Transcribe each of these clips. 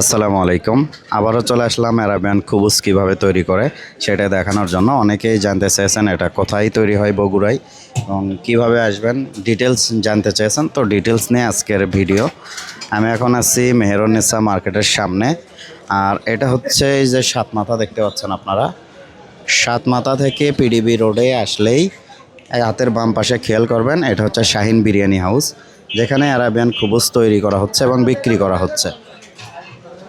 আসসালামু আলাইকুম। আবারও চলে আসলাম অ্যারাবিয়ান খুবুস কীভাবে তৈরি করে সেটা দেখানোর জন্য। অনেকেই জানতে চেয়েছেন এটা কোথায় তৈরি হয় বগুড়ায় এবং কীভাবে আসবেন ডিটেলস জানতে চেয়েছেন, তো ডিটেলস নিয়ে আজকের ভিডিও। আমি এখন আছি মেহেরুন্নেসা মার্কেটের সামনে। আর এটা হচ্ছে এই যে সাত মাথা দেখতে পাচ্ছেন আপনারা। সাত মাথা থেকে পিডিবি রোডে আসলেই হাতের বাম পাশে খেয়াল করবেন, এটা হচ্ছে শাহিন বিরিয়ানি হাউস, যেখানে অ্যারাবিয়ান খুবুস তৈরি করা হচ্ছে এবং বিক্রি করা হচ্ছে।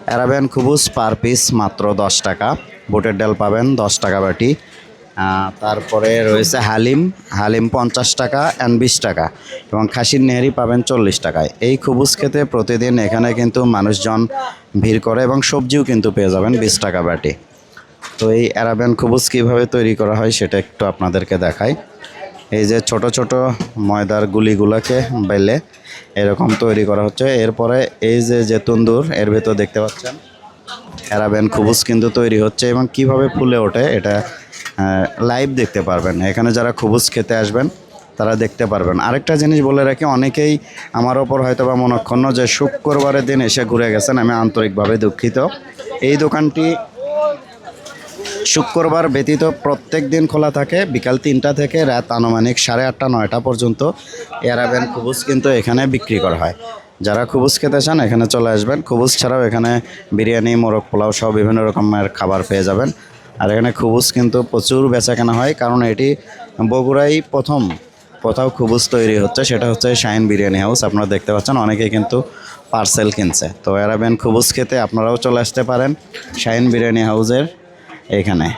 অ্যারাবিয়ান খুবুস পার পিস মাত্র দশ টাকা। বুটের ডাল পাবেন দশ টাকা বাটি। তারপরে রয়েছে হালিম। হালিম পঞ্চাশ টাকা অ্যান্ড বিশ টাকা। এবং খাসির নেহারি পাবেন চল্লিশ টাকায়। এই খুবুস খেতে প্রতিদিন এখানে কিন্তু মানুষজন ভিড় করে এবং সবজিও কিন্তু পেয়ে যাবেন বিশ টাকা বাটি। তো এই অ্যারাবিয়ান খুবুস কীভাবে তৈরি করা হয় সেটা একটু আপনাদেরকে দেখাই। এই যে ছোট ছোট ময়দার গুলিগুলোকে বেলে এরকম তৈরি করা হচ্ছে। এরপরে এই যে যে তন্দুর এর ভেতর দেখতে পাচ্ছেন অ্যারাবিয়ান খুবুস কিন্তু তৈরি হচ্ছে এবং কীভাবে ফুলে ওঠে এটা লাইভ দেখতে পারবেন। এখানে যারা খুবুস খেতে আসবেন, তারা দেখতে পারবেন। আরেকটা জিনিস বলে রাখি, অনেকেই আমার ওপর হয়তো বা মনক্ষণ যে শুক্রবারের দিন এসে ঘুরে গেছেন, আমি আন্তরিকভাবে দুঃখিত। এই দোকানটি শুক্রবার ব্যতীত প্রত্যেক দিন খোলা থাকে। বিকাল তিনটা থেকে রাত আনুমানিক সাড়ে আটটা, নয়টা পর্যন্ত এয়ারাবেন খুবুস কিন্তু এখানে বিক্রি করা হয়। যারা খুবুস খেতে চান, এখানে চলে আসবেন। খুবুস ছাড়াও এখানে বিরিয়ানি, মোরগ পোলাও সহ বিভিন্ন রকমের খাবার পেয়ে যাবেন। আর এখানে খুবুস কিন্তু প্রচুর বেচা কেনা হয়, কারণ এটি বগুড়াই প্রথম কোথাও খুবুস তৈরি হচ্ছে, সেটা হচ্ছে শাইন বিরিয়ানি হাউস। আপনারা দেখতে পাচ্ছেন, অনেকেই কিন্তু পার্সেল কিনছে। তো এরাবেন খুবুস খেতে আপনারাও চলে আসতে পারেন। শাইন বিরিয়ানি হাউসের এখানে।